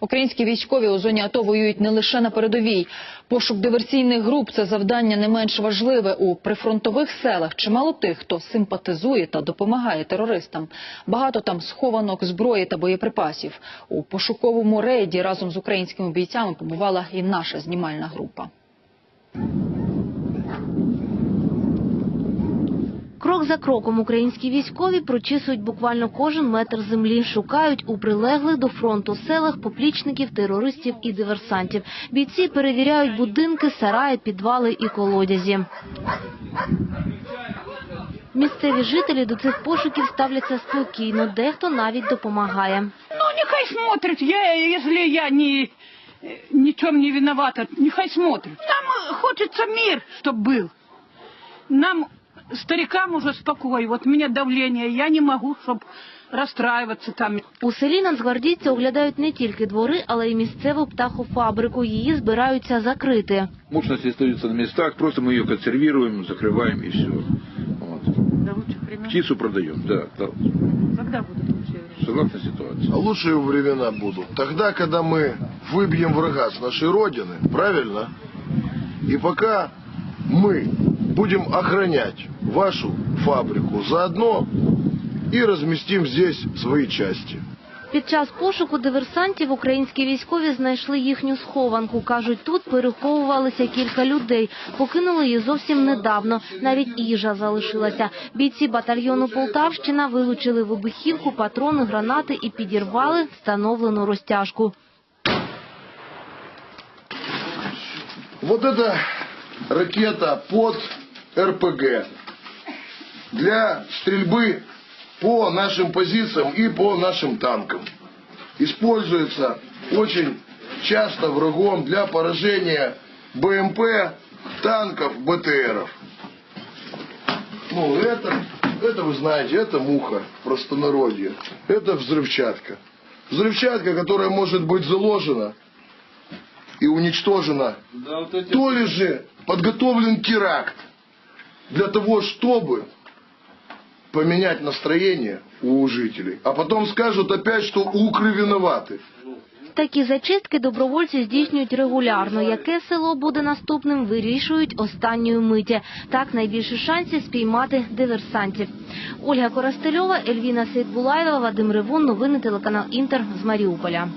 Українські військові у зоні АТО воюють не лише на передовій. Пошук диверсійних груп це завдання не менш важливе у прифронтових селах. Чимало тих, хто симпатизує та допомагає терористам. Багато там схованок зброї та боєприпасів. У пошуковому рейді разом з українськими бійцями побувала і наша знімальна група. Крок за кроком українські військові прочісують буквально кожен метр землі, шукають у прилеглих до фронту селах поплічників, терористів і диверсантів. Бійці перевіряють будинки, сараї, підвали і колодязі. Місцеві жителі до цих пошуків ставляться спокійно, дехто навіть допомагає. Ну, нехай смотрит. Я, если я не, ни в чем не виновата, нехай смотрит. Нам э, хочется мир, чтобы был. Нам, старикам, уже спокой. Вот у меня давление, я не могу, чтобы расстраиваться там. У селі нацгвардійці оглядають не тільки двори, але й місцеву птахофабрику. Її збираються закрити. Мощности остаются на местах, просто мы ее консервируем, закрываем и все. Вот. До лучших времен. Птицу продаем, да, да, Когда будут лучшие времена? согласно ситуации. А лучшие времена будут тогда, когда мы выбьем врага с нашей Родины, правильно? И пока мы будем охранять вашу фабрику заодно и разместим здесь свои части. Під час пошуку диверсантів українські військові знайшли їхню схованку. Кажуть, тут переховувалися кілька людей. Покинули її зовсім недавно. Навіть їжа залишилася. Бійці батальйону Полтавщина вилучили вибухівку, патрони, гранати і підірвали встановлену розтяжку. Вот это ракета под РПГ для стрельбы по нашим позициям и по нашим танкам. Используется очень часто врагом для поражения БМП, танков, БТРов. Ну, это, это вы знаете, это муха, простонародье. Это взрывчатка. Взрывчатка, которая может быть заложена и уничтожена то ли же подготовлен теракт для того, чтобы поменять настроение у жителей, а потом скажут опять, что укры виноваты. Такі зачистки добровольці здійснюють регулярно. Яке село буде наступним, вирішують останньої миті. Так найбільше шансів спіймати диверсантів. Ольга Коростельова, Ельвіна Сейдбулаєва, Вадим Ревун. Новини телеканал Інтер з Маріуполя.